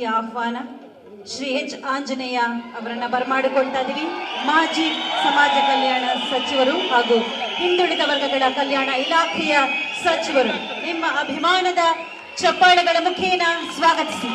ಪ್ರೀತಿಯ ಆಹ್ವಾನ. ಶ್ರೀ ಎಚ್. ಆಂಜನೇಯ ಅವರನ್ನ ಬರಮಾಡಿಕೊಳ್ತಾ ಇದೀವಿ ಮಾಜಿ ಸಮಾಜ ಕಲ್ಯಾಣ ಸಚಿವರು ಹಾಗೂ ಹಿಂದುಳಿದ ವರ್ಗಗಳ ಕಲ್ಯಾಣ ಇಲಾಖೆಯ ಸಚಿವರು, ನಿಮ್ಮ ಅಭಿಮಾನದ ಚಪ್ಪಾಳೆಗಳ ಮುಖೇನ ಸ್ವಾಗತಿಸಿ.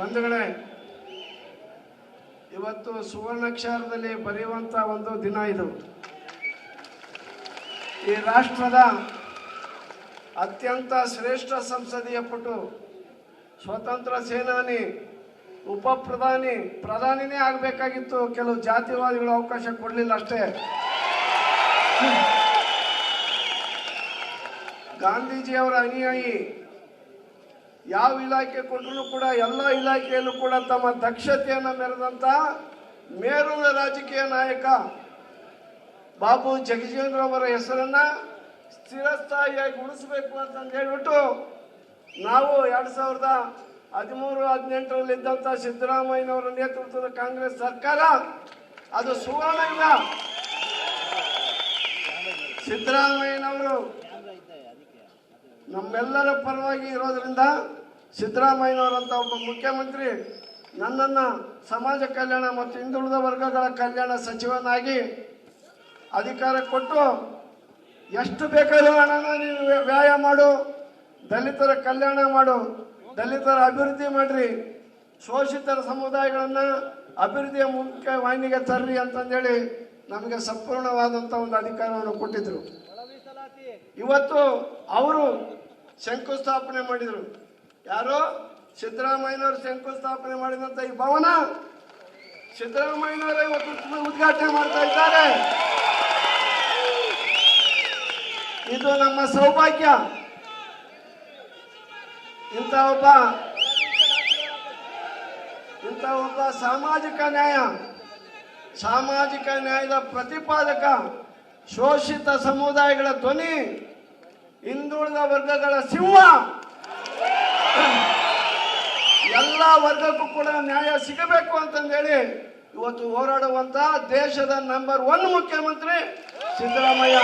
ಬಂಧುಗಳೇ, ಇವತ್ತು ಸುವರ್ಣಾಕ್ಷರದಲ್ಲಿ ಬರೆಯುವಂತ ಒಂದು ದಿನ ಇದು. ಈ ರಾಷ್ಟ್ರದ ಅತ್ಯಂತ ಶ್ರೇಷ್ಠ ಸಂಸದೀಯ ಪಟು, ಸ್ವತಂತ್ರ ಸೇನಾನಿ ಉಪ ಪ್ರಧಾನಿ ಪ್ರಧಾನಿನೇ ಆಗಬೇಕಾಗಿತ್ತು. ಕೆಲವು ಜಾತಿವಾದಿಗಳು ಅವಕಾಶ ಕೊಡಲಿಲ್ಲ ಅಷ್ಟೇ. ಗಾಂಧೀಜಿಯವರ ಅನುಯಾಯಿ ಯಾವ ಇಲಾಖೆ ಕೊಟ್ಟರು ಕೂಡ ಎಲ್ಲ ಇಲಾಖೆಯಲ್ಲೂ ಕೂಡ ತಮ್ಮ ದಕ್ಷತೆಯನ್ನು ಮೆರೆದಂತ ಮೇರುನ ರಾಜಕೀಯ ನಾಯಕ ಬಾಬು ಜಗಜೀವನ್ ಅವರ ಹೆಸರನ್ನ ಸ್ಥಿರಸ್ಥಾಯಿಯಾಗಿ ಉಳಿಸ್ಬೇಕು ಅಂತಂದು ಹೇಳ್ಬಿಟ್ಟು ನಾವು ಎರಡ್ ಸಾವಿರದ ಹದಿಮೂರು, ಹದಿನೆಂಟರಲ್ಲಿ ಇದ್ದಂಥ ಸಿದ್ದರಾಮಯ್ಯನವರ ನೇತೃತ್ವದ ಕಾಂಗ್ರೆಸ್ ಸರ್ಕಾರ, ಅದು ಸುವರ್ಣ ಯುಗ. ಸಿದ್ದರಾಮಯ್ಯನವರು ನಮ್ಮೆಲ್ಲರ ಪರವಾಗಿ ಇರೋದ್ರಿಂದ ಸಿದ್ದರಾಮಯ್ಯನವರಂತ ಒಬ್ಬ ಮುಖ್ಯಮಂತ್ರಿ ನನ್ನನ್ನು ಸಮಾಜ ಕಲ್ಯಾಣ ಮತ್ತು ಹಿಂದುಳಿದ ವರ್ಗಗಳ ಕಲ್ಯಾಣ ಸಚಿವನಾಗಿ ಅಧಿಕಾರ ಕೊಟ್ಟು ಎಷ್ಟು ಬೇಕಾದರೂ ಹಣನ ನೀವು ವ್ಯಾಯ ಮಾಡು, ದಲಿತರ ಕಲ್ಯಾಣ ಮಾಡು, ದಲಿತರ ಅಭಿವೃದ್ಧಿ ಮಾಡ್ರಿ, ಶೋಷಿತರ ಸಮುದಾಯಗಳನ್ನು ಅಭಿವೃದ್ಧಿಯ ಮುಖ್ಯ ವಾಹಿನಿಗೆ ತರ್ರಿ ಅಂತಂದೇಳಿ ನಮಗೆ ಸಂಪೂರ್ಣವಾದಂಥ ಒಂದು ಅಧಿಕಾರವನ್ನು ಕೊಟ್ಟಿದ್ರು. ಇವತ್ತು ಅವರು ಶಂಕುಸ್ಥಾಪನೆ ಮಾಡಿದರು. ಯಾರು? ಸಿದ್ದರಾಮಯ್ಯನವರು ಶಂಕುಸ್ಥಾಪನೆ ಮಾಡಿದಂತ ಈ ಭವನ ಸಿದ್ದರಾಮಯ್ಯನವರೇ ಇವತ್ತು ಉದ್ಘ- ಉದ್ಘಾಟನೆ ಮಾಡ್ತಾ ಇದ್ದಾರೆ. ಇದು ನಮ್ಮ ಸೌಭಾಗ್ಯ. ಇಂಥ ಒಬ್ಬ ಇಂಥ ಒಬ್ಬ ಸಾಮಾಜಿಕ ನ್ಯಾಯ. ಸಾಮಾಜಿಕ ನ್ಯಾಯದ ಪ್ರತಿಪಾದಕ. ಶೋಷಿತ ಸಮುದಾಯಗಳ ಧ್ವನಿ ಹಿಂದುಳಿದ ವರ್ಗಗಳ ಸಿಂಹ. ಎಲ್ಲ ವರ್ಗಕ್ಕೂ ಕೂಡ ನ್ಯಾಯ ಸಿಗಬೇಕು ಅಂತಂದೇಳಿ ಇವತ್ತು ಹೋರಾಡುವಂತ ದೇಶದ ನಂಬರ್ ಒನ್ ಮುಖ್ಯಮಂತ್ರಿ ಸಿದ್ದರಾಮಯ್ಯ.